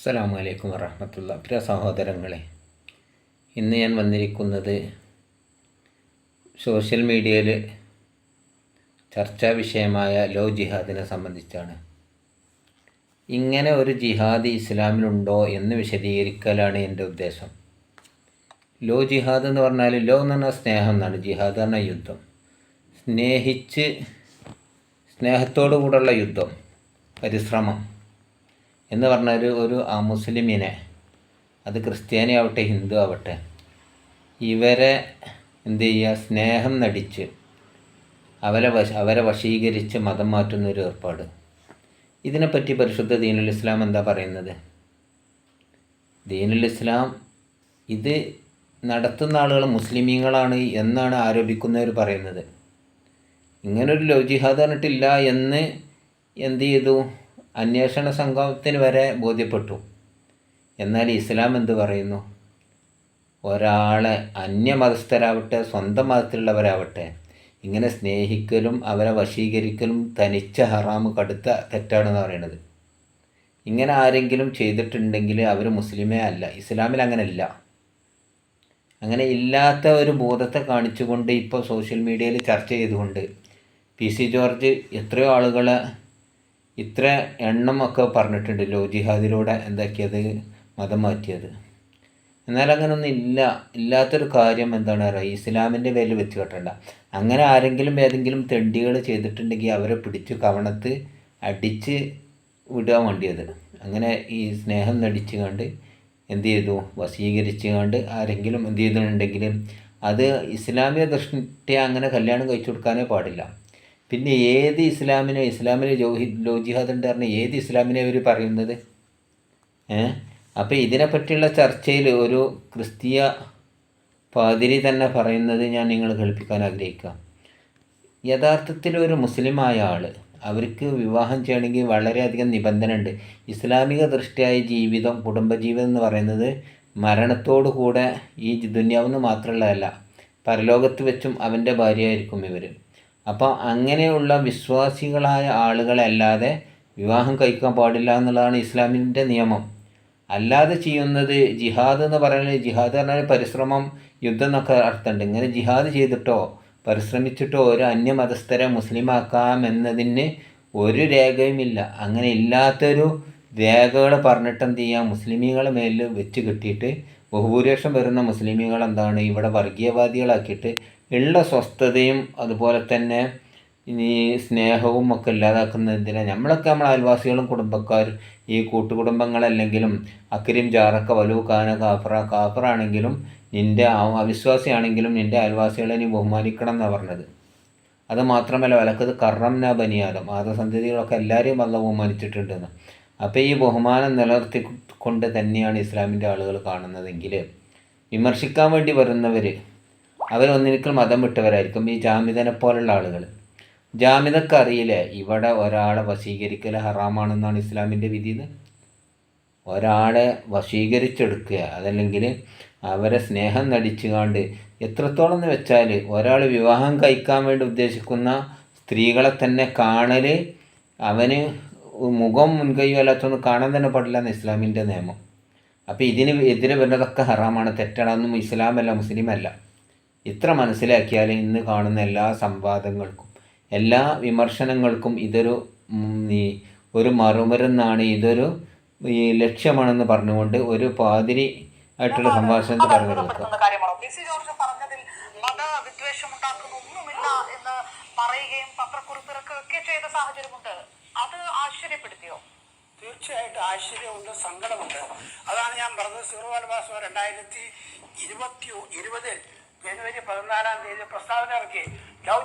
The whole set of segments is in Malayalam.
അസ്സലാമു അലൈക്കും വറഹമത്തുള്ള. പ്രിയ സഹോദരങ്ങളെ ഇന്ന് ഞാൻ വന്നിരിക്കുന്നത് സോഷ്യൽ മീഡിയയിൽ ചർച്ചാ വിഷയമായ ലോ ജിഹാദിനെ സംബന്ധിച്ചാണ്. ഇങ്ങനെ ഒരു ജിഹാദ് ഇസ്ലാമിലുണ്ടോ എന്ന് വിശദീകരിക്കലാണ് എന്റെ ഉദ്ദേശം. ലോ ജിഹാദ് എന്ന് പറഞ്ഞാൽ ലോ എന്ന് പറഞ്ഞാൽ സ്നേഹം എന്നാണ്. ജിഹാദ് എന്ന യുദ്ധം. സ്നേഹിച്ച് സ്നേഹത്തോടു കൂടെയുള്ള യുദ്ധം പരിശ്രമം. എന്ന് പറഞ്ഞ ഒരു ഒരു മുസ്ലിമിനെ അത് ക്രിസ്ത്യാനി ആവട്ടെ ഹിന്ദു ആവട്ടെ ഇവരെ എന്ത് ചെയ്യുക? സ്നേഹം നടിച്ച് അവരെ വശ അവരെ വശീകരിച്ച് മതം മാറ്റുന്ന ഒരു ഏർപ്പാട്. ഇതിനെപ്പറ്റി പരിശുദ്ധ ദീനുൽ ഇസ്ലാം എന്താ പറയുന്നത്? ദീനുൽ ഇസ്ലാം ഇത് നടത്തുന്ന ആളുകൾ മുസ്ലിമീങ്ങളാണ് എന്നാണ് ആരോപിക്കുന്നവർ പറയുന്നത്. ഇങ്ങനൊരു ലോ ജിഹാദ് പറഞ്ഞിട്ടില്ല എന്ന് എന്ത് ചെയ്തു? അന്വേഷണ സംഘത്തിന് വരെ ബോധ്യപ്പെട്ടു. എന്നാൽ ഇസ്ലാം എന്ത് പറയുന്നു? ഒരാളെ അന്യമതസ്ഥരാവട്ടെ സ്വന്തം മതത്തിലുള്ളവരാവട്ടെ ഇങ്ങനെ സ്നേഹിക്കലും അവരെ വശീകരിക്കലും തനിച്ച ഹറാമ് കടുത്ത തെറ്റാണെന്ന് പറയുന്നത്. ഇങ്ങനെ ആരെങ്കിലും ചെയ്തിട്ടുണ്ടെങ്കിൽ അവർ മുസ്ലിമേ അല്ല ഇസ്ലാമിൽ അങ്ങനെ ഇല്ല. അങ്ങനെ ഇല്ലാത്ത ഒരു ബോധത്തെ കാണിച്ചുകൊണ്ട് ഇപ്പോൾ സോഷ്യൽ മീഡിയയിൽ ചർച്ച ചെയ്തുകൊണ്ട് പി സി ജോർജ് എത്രയോ ആളുകളെ ഇത്ര എണ്ണമൊക്കെ പറഞ്ഞിട്ടുണ്ട് ലോ ജിഹാദിലൂടെ എന്താക്കിയത്? മതം മാറ്റിയത്. എന്നാൽ അങ്ങനൊന്നും ഇല്ല ഇല്ലാത്തൊരു കാര്യം എന്താണ്? പറയുക ഇസ്ലാമിന്റെ പേരിൽ വെച്ച് കെട്ടണ്ട. അങ്ങനെ ആരെങ്കിലും ഏതെങ്കിലും തെണ്ടികൾ ചെയ്തിട്ടുണ്ടെങ്കിൽ അവരെ പിടിച്ച് കവണത്ത് അടിച്ച് വിടുക വേണ്ടിയത്. അങ്ങനെ ഈ സ്നേഹം നടിച്ച് കണ്ട് എന്ത് ചെയ്തു? വസീകരിച്ച് കണ്ട് ആരെങ്കിലും എന്ത് ചെയ്തിട്ടുണ്ടെങ്കിൽ അത് ഇസ്ലാമിക ദൃഷ്ടിയെ അങ്ങനെ കല്യാണം കഴിച്ചു കൊടുക്കാനേ പാടില്ല. പിന്നെ ഏത് ഇസ്ലാമിനെ ഇസ്ലാമിലെ ജോഹി ലോ എന്ന് പറഞ്ഞ ഏത് ഇസ്ലാമിനെ അവർ പറയുന്നത്? അപ്പോൾ ഇതിനെപ്പറ്റിയുള്ള ചർച്ചയിൽ ഒരു ക്രിസ്തീയ പാതിരി തന്നെ പറയുന്നത് ഞാൻ നിങ്ങൾ കേൾപ്പിക്കാൻ ആഗ്രഹിക്കാം. യഥാർത്ഥത്തിൽ ഒരു മുസ്ലിമായ ആൾ അവർക്ക് വിവാഹം ചെയ്യണമെങ്കിൽ വളരെയധികം നിബന്ധന ഉണ്ട് ഇസ്ലാമിക ദൃഷ്ടിയായ ജീവിതം കുടുംബജീവിതം എന്ന് പറയുന്നത് മരണത്തോടു കൂടെ ഈ ദുന്യാവെന്ന് മാത്രമുള്ളതല്ല പരലോകത്ത് വെച്ചും അവന്റെ ഭാര്യയായിരിക്കും ഇവർ അപ്പോൾ അങ്ങനെയുള്ള വിശ്വാസികളായ ആളുകളല്ലാതെ വിവാഹം കഴിക്കാൻ പാടില്ല എന്നുള്ളതാണ് ഇസ്ലാമിന്റെ നിയമം. അല്ലാതെ ചെയ്യുന്നത് ജിഹാദ് എന്ന് പറയുന്നത് ജിഹാദ് പറഞ്ഞാൽ പരിശ്രമം യുദ്ധം എന്നൊക്കെ അർത്ഥമുണ്ട്. ഇങ്ങനെ ജിഹാദ് ചെയ്തിട്ടോ പരിശ്രമിച്ചിട്ടോ ഒരു അന്യമതസ്ഥരെ മുസ്ലിമാക്കാം എന്നതിന് ഒരു രേഖയുമില്ല അങ്ങനെ ഇല്ലാത്തൊരു രേഖകൾ പറഞ്ഞിട്ട് എന്ത് ചെയ്യാം? മുസ്ലിമീകളെ മേലിൽ വെച്ച് കിട്ടിയിട്ട് ബഹുഭൂരിപക്ഷം വരുന്ന മുസ്ലിമുകൾ എന്താണ് ഇവിടെ വർഗീയവാദികളാക്കിയിട്ട് ഉള്ള സ്വസ്ഥതയും അതുപോലെ തന്നെ ഇനി സ്നേഹവും ഒക്കെ ഇല്ലാതാക്കുന്നതിന് നമ്മളൊക്കെ നമ്മൾ അയൽവാസികളും കുടുംബക്കാരും ഈ കൂട്ടുകുടുംബങ്ങളല്ലെങ്കിലും അക്കരിയും ജാറക്ക വലു കാന കാഫറ കാഫറാണെങ്കിലും നിന്റെ അവിശ്വാസിയാണെങ്കിലും നിന്റെ അയൽവാസികളെ നീ ബഹുമാനിക്കണം എന്നാണ് പറഞ്ഞത്. അത് മാത്രമല്ല വിലക്കത് കറം ന ബനിയാദം ആദസന്ധതികളൊക്കെ എല്ലാവരെയും അല്ല ബഹുമാനിച്ചിട്ടുണ്ടെന്ന് അപ്പോൾ ഈ ബഹുമാനം നിലനിർത്തിക്കൊണ്ട് തന്നെയാണ് ഇസ്ലാമിന്റെ ആളുകൾ കാണുന്നതെങ്കിൽ വിമർശിക്കാൻ വേണ്ടി വരുന്നവർ അവരൊന്നിരിക്കൽ മതം വിട്ടവരായിരിക്കും ഈ ജാമിതനെ പോലുള്ള ആളുകൾ. ജാമിതക്ക് അറിയില്ലേ ഇവിടെ ഒരാളെ വശീകരിക്കൽ ഹറാമാണെന്നാണ് ഇസ്ലാമിന്റെ വിധി ഒരാളെ വശീകരിച്ചെടുക്കുക അതല്ലെങ്കിൽ അവരെ സ്നേഹം നടിച്ചുകൊണ്ട് എത്രത്തോളം എന്ന് വെച്ചാൽ ഒരാൾ വിവാഹം കഴിക്കാൻ വേണ്ടി ഉദ്ദേശിക്കുന്ന സ്ത്രീകളെ തന്നെ കാണൽ അവന് മുഖം മുൻകൈ അല്ലാത്തൊന്നും കാണാൻ തന്നെ പാടില്ല എന്ന് ഇസ്ലാമിന്റെ നിയമം. അപ്പോൾ ഇതിന് എതിരെ വരുന്നതൊക്കെ ഹറാമാണ് തെറ്റാണെന്നും ഇസ്ലാമല്ല മുസ്ലിമല്ല. ഇത്ര മനസ്സിലാക്കിയാൽ ഇന്ന് കാണുന്ന എല്ലാ സംവാദങ്ങൾക്കും എല്ലാ വിമർശനങ്ങൾക്കും ഇതൊരു ഒരു മറുമരുന്നാണ് ഇതൊരു ഈ ലക്ഷ്യമാണെന്ന് പറഞ്ഞുകൊണ്ട് ഒരു പാതിരി ആയിട്ടുള്ള സംഭാഷണത്തിൽ പറഞ്ഞു കൊടുക്കുക. പറയുകയും പത്രക്കുറിപ്പിറക്കുകയൊക്കെ ചെയ്ത സാഹചര്യമുണ്ട്. അത് ആശ്ചര്യപ്പെടുത്തിയോ? തീർച്ചയായിട്ടും ആശ്ചര്യമുണ്ട് സങ്കടമുണ്ട്. അതാണ് ഞാൻ പറഞ്ഞത് സീറോ അൽവാസോ രണ്ടായിരത്തി ഇരുപത്തി ഇരുപതിൽ ജനുവരി പതിനാലാം തീയതി പ്രസ്താവന ഇറക്കി.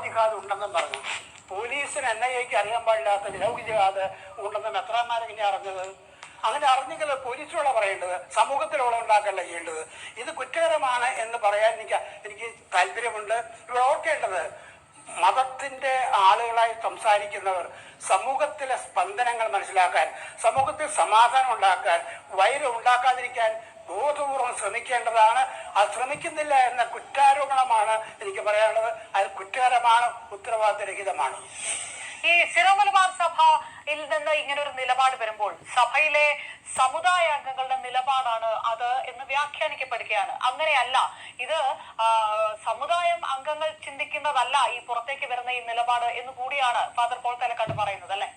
ജിഹാദ് ഉണ്ടെന്നും പറഞ്ഞു. പോലീസിന് എൻ ഐ എക്ക് അറിയാൻ പാടില്ലാത്ത ലവ് ജിഹാദ് ഉണ്ടെന്ന് മെത്രാന്മാരെങ്ങനെ അറിഞ്ഞത്? അങ്ങനെ അറിഞ്ഞെങ്കിൽ പോലീസിലുള്ള പറയേണ്ടത്? സമൂഹത്തിലുള്ള ഉണ്ടാക്കല്ല ചെയ്യേണ്ടത്? ഇത് കുറ്റകരമാണ് എന്ന് പറയാൻ എനിക്ക് എനിക്ക് താല്പര്യമുണ്ട്. ഇവിടെ ഓർക്കേണ്ടത് മതത്തിന്റെ ആളുകളായി സംസാരിക്കുന്നവർ സമൂഹത്തിലെ സ്പന്ദനങ്ങൾ മനസ്സിലാക്കാൻ സമൂഹത്തിൽ സമാധാനം ഉണ്ടാക്കാൻ വൈരം ഉണ്ടാക്കാതിരിക്കാൻ ബോധപൂർവം ശ്രമിക്കേണ്ടതാണ്. അത് ശ്രമിക്കുന്നില്ല എന്ന കുറ്റാരോപണമാണ് എനിക്ക് പറയാനുള്ളത്. അത് കുറ്റകരമാണ് ഉത്തരവാദിത്തരഹിതമാണ്. ഈ സിറോ മലബാർ സഭയിൽ നിന്ന് ഇങ്ങനെ ഒരു നിലപാട് വരുമ്പോൾ സഭയിലെ സമുദായ അംഗങ്ങളുടെ നിലപാടാണ് അത് എന്ന് വ്യാഖ്യാനിക്കപ്പെടുകയാണ്. അങ്ങനെയല്ല. ഇത് സമുദായം അംഗങ്ങൾ ചിന്തിക്കുന്നതല്ല ഈ പുറത്തേക്ക് വരുന്ന ഈ നിലപാട് എന്ന് കൂടിയാണ് ഫാദർ പോൾ തലക്കാട്ട് പറയുന്നത് അല്ലെ?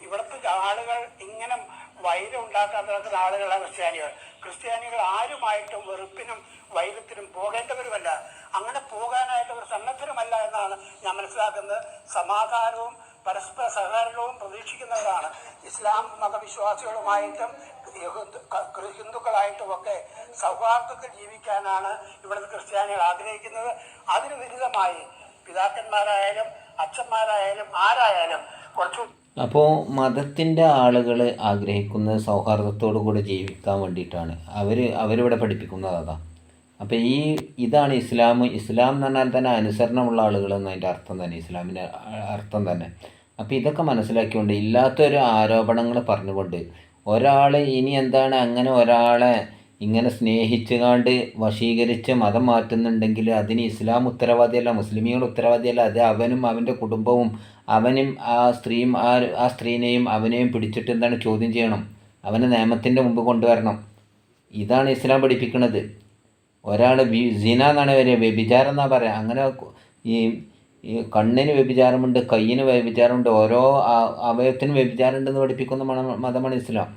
ഇവിടുത്തെ ആളുകൾ ഇങ്ങനെ വൈരം ഉണ്ടാക്കാൻ നടക്കുന്ന ആളുകളാണ് ക്രിസ്ത്യാനികൾ. ക്രിസ്ത്യാനികൾ ആരുമായിട്ടും വെറുപ്പിനും വൈരത്തിനും പോകേണ്ടവരുമല്ല അങ്ങനെ പോകാനായിട്ട് ഒരു സന്നദ്ധരുമല്ല എന്നാണ് ഞാൻ മനസ്സിലാക്കുന്നത് സമാധാനവും പരസ്പര സഹകരണവും പ്രതീക്ഷിക്കുന്നവരാണ് ഇസ്ലാം ക- ഹിന്ദുക്കളായിട്ടും ഒക്കെ സൗഹാർദ്ദത്തിൽ ജീവിക്കാനാണ് ഇവിടുത്തെ ക്രിസ്ത്യാനികൾ ആഗ്രഹിക്കുന്നത്. അതിന് വിരുദ്ധമായി പിതാക്കന്മാരായാലും അച്ഛന്മാരായാലും ആരായാലും കുറച്ചു അപ്പോൾ മതത്തിന്റെ ആളുകൾ ആഗ്രഹിക്കുന്നത് സൗഹാർദ്ദത്തോടു കൂടി ജീവിക്കാൻ വേണ്ടിയിട്ടാണ്. അവർ അവരിവിടെ പഠിപ്പിക്കുന്നത് അതാ. അപ്പോൾ ഈ ഇതാണ് ഇസ്ലാം. ഇസ്ലാം എന്ന് പറഞ്ഞാൽ തന്നെ അനുസരണമുള്ള ആളുകൾ എന്നതിന്റെ അർത്ഥം തന്നെ ഇസ്ലാമിന്റെ അർത്ഥം തന്നെ. അപ്പോൾ ഇതൊക്കെ മനസ്സിലാക്കിക്കൊണ്ട് ഇല്ലാത്തൊരു ആരോപണങ്ങൾ പറഞ്ഞുകൊണ്ട് ഒരാൾ ഇനി എന്താണ് അങ്ങനെ ഒരാളെ ഇങ്ങനെ സ്നേഹിച്ചുകാണ്ട് വശീകരിച്ച് മതം മാറ്റുന്നുണ്ടെങ്കിൽ അതിന് ഇസ്ലാം ഉത്തരവാദിയല്ല മുസ്ലിമീങ്ങൾ ഉത്തരവാദിയല്ല അത് അവനും അവന്റെ കുടുംബവും അവനും ആ സ്ത്രീയും ആ ആ സ്ത്രീനെയും അവനെയും പിടിച്ചിട്ട് എന്താണ് ചോദ്യം ചെയ്യണം? അവനെ നിയമത്തിന്റെ മുമ്പ് കൊണ്ടുവരണം. ഇതാണ് ഇസ്ലാം പഠിപ്പിക്കുന്നത് ഒരാൾ സിന എന്നാണ് വരിക വ്യഭിചാരം എന്നാണ് പറയുക അങ്ങനെ ഈ ഈ കണ്ണിന് വ്യഭിചാരമുണ്ട് കയ്യിന് വ്യഭിചാരമുണ്ട് ഓരോ അവയവത്തിനും വ്യഭിചാരമുണ്ടെന്ന് പഠിപ്പിക്കുന്ന മണ- മതമാണ് ഇസ്ലാം.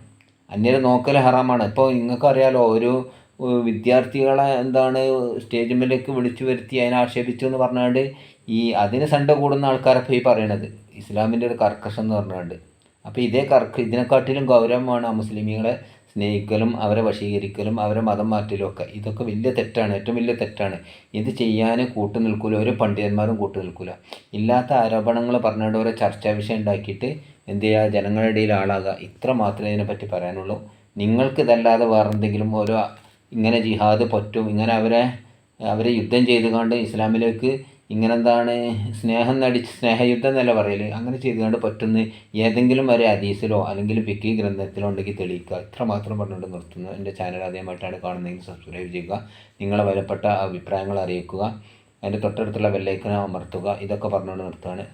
അന്യരെ നോക്കൽ ഹറാമാണ്. ഇപ്പോൾ നിങ്ങൾക്കറിയാലോ ഒരു വിദ്യാർത്ഥികളെ എന്താണ് സ്റ്റേജ് മേലേക്ക് വിളിച്ചു വരുത്തി അതിനെ ആക്ഷേപിച്ചു എന്ന് പറഞ്ഞാണ്ട് ഈ അതിന് സണ്ട കൂടുന്ന ആൾക്കാരെ പോയി പറയണത്. ഇസ്ലാമിന്റെ ഒരു കർക്കശം എന്ന് പറഞ്ഞാണ്ട്. അപ്പോൾ ഇതേ കർക്ക ഇതിനെക്കാട്ടിലും ഗൗരവമാണ് ആ മുസ്ലിമീങ്ങളെ സ്നേഹിക്കലും അവരെ വശീകരിക്കലും അവരെ മതം മാറ്റലും ഒക്കെ. ഇതൊക്കെ വലിയ തെറ്റാണ് ഏറ്റവും വലിയ തെറ്റാണ്. ഇത് ചെയ്യാൻ കൂട്ടു നിൽക്കില്ല ഒരു പണ്ഡിതന്മാരും കൂട്ടു നിൽക്കില്ല ഇല്ലാത്ത ആരോപണങ്ങൾ പറഞ്ഞുകൊണ്ട് ഓരോ ചർച്ചാ വിഷയം ഉണ്ടാക്കിയിട്ട് എന്ത് ചെയ്യുക ജനങ്ങളുടെ ഇടയിൽ ആളാകുക ഇത്ര മാത്രമേ ഇതിനെപ്പറ്റി പറയാനുള്ളൂ. നിങ്ങൾക്ക് ഇതല്ലാതെ വേറെന്തെങ്കിലും ഓരോ ഇങ്ങനെ ജിഹാദ് പറ്റും ഇങ്ങനെ അവരെ അവരെ യുദ്ധം ചെയ്തുകൊണ്ട് ഇസ്ലാമിലേക്ക് ഇങ്ങനെ എന്താണ് സ്നേഹം നടിച്ച് സ്നേഹയുദ്ധം എന്നല്ല പറയൽ. അങ്ങനെ ചെയ്തുകൊണ്ട് പറ്റുന്ന ഏതെങ്കിലും ഒരു ഹദീസിലോ അല്ലെങ്കിൽ വിക്കി ഗ്രന്ഥത്തിലോ ഉണ്ടെങ്കിൽ തെളിയിക്കുക. ഇത്ര മാത്രം പറഞ്ഞുകൊണ്ട് നിർത്തുന്നു. എന്റെ ചാനൽ ആദ്യമായിട്ടാണ് കാണുന്നതെങ്കിൽ സബ്സ്ക്രൈബ് ചെയ്യുക. നിങ്ങളെ വിലപ്പെട്ട അഭിപ്രായങ്ങൾ അറിയിക്കുക. അതിന്റെ തൊട്ടടുത്തുള്ള ബെല്ലൈക്കൻ അമർത്തുക. ഇതൊക്കെ പറഞ്ഞുകൊണ്ട് നിർത്തുകയാണ്.